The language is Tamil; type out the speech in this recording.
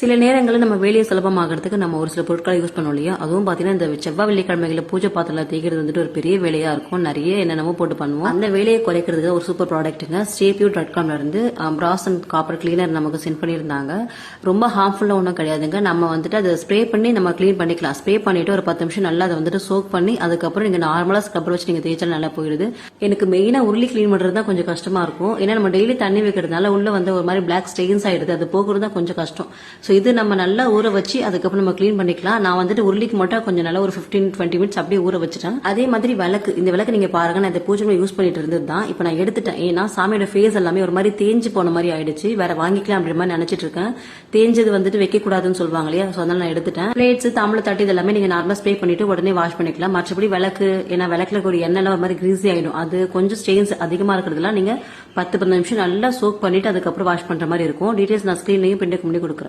சில நேரங்களில் நம்ம வேலையை சுலபமாகிறதுக்கு நம்ம ஒரு சில பொருட்களை யூஸ் பண்ணோம் இல்லையா? அதுவும் பார்த்தீங்கன்னா இந்த செவ்வாய் வெள்ளிக்கிழமைகளில் பூஜை பாத்திரம் தேய்க்கிறது வந்துட்டு ஒரு பெரிய வேலையாக இருக்கும். நிறைய என்னென்னமோ போட்டு பண்ணுவோம். அந்த வேலையை குறைக்கிறதுக்கு ஒரு சூப்பர் ப்ராடக்ட்டுங்க ஸ்டேபியூ டாட் காம்ல இருந்து பிராஸ் அண்ட் காப்பர் கிளீனர் நமக்கு சென்ட் பண்ணியிருந்தாங்க. ரொம்ப ஹார்ம்ஃபுல்லாக ஒன்றும் கிடையாதுங்க. நம்ம வந்துட்டு அதை ஸ்ப்ரே பண்ணி நம்ம க்ளீன் பண்ணிக்கலாம். ஸ்ப்ரே பண்ணிட்டு ஒரு பத்து நிமிஷம் நல்லா அதை வந்துட்டு சோக் பண்ணி அதுக்கப்புறம் நீங்கள் நார்மலாக ஸ்க்ரப்பர் வச்சு நீங்கள் தேய்ச்சாலும் நல்லா போயிடுது. எனக்கு மெயினாக உருளி க்ளீன் பண்ணுறது தான் கொஞ்சம் கஷ்டமாக இருக்கும். ஏன்னா நம்ம டெய்லி தண்ணி வைக்கிறதுனால உள்ள வந்து ஒரு மாதிரி பிளாக் ஸ்டெயின்ஸ் ஆயிடுது. அது போகிறது தான் கொஞ்சம் கஷ்டம். ஸோ ஸோ இது நம்ம நல்லா ஊற வச்சு அதுக்கப்புறம் நம்ம க்ளீன் பண்ணிக்கலாம். நான் வந்துட்டு உருளிக்கு மட்டும் கொஞ்சம் நல்லா ஒரு ஃபிஃப்டீன் டுவெண்ட்டி மினிட்ஸ் அப்படியே ஊற வச்சுட்டேன். அதே மாதிரி விளக்கு இந்த விளக்கு நீங்கள் பாருங்க. நான் இந்த பூஜை யூஸ் பண்ணிட்டு இருந்தது தான். இப்போ நான் எடுத்துட்டேன். ஏன்னா சாமியோட ஃபேஸ் எல்லாமே ஒரு மாதிரி தேஞ்சு போன மாதிரி ஆயிடுச்சு. வேற வாங்கிக்கலாம் அப்படின்ற மாதிரி நினச்சிட்டு இருக்கேன். தேஞ்சது வந்துட்டு வைக்கக்கூடாதுன்னு சொல்லுவாங்க இல்லையா? ஸோ அதனால நான் எடுத்துட்டேன். பிளேட்ஸ் தாம்பளை தட்டு இதெல்லாமே நீங்கள் நார்மலாக ஸ்ப்ரே பண்ணிட்டு உடனே வாஷ் பண்ணிக்கலாம். மற்றபடி விளக்கு ஏன்னா விளக்குல ஒரு எண்ணெய்லாம் ஒரு மாதிரி கிரீஸி ஆயிடும். அது கொஞ்சம் ஸ்டெயின்ஸ் அதிகமாக இருக்கிறதுலாம் நீங்கள் பத்து பதினஞ்சு நிமிஷம் நல்லா சோக் பண்ணிட்டு அதுக்கப்புறம் வாஷ் பண்ணுற மாதிரி இருக்கும். டீட்டெயில்ஸ் நான் ஸ்க்ரீன்லையும் பிண்டுக்கு முன்னாடி கொடுக்குறேன்.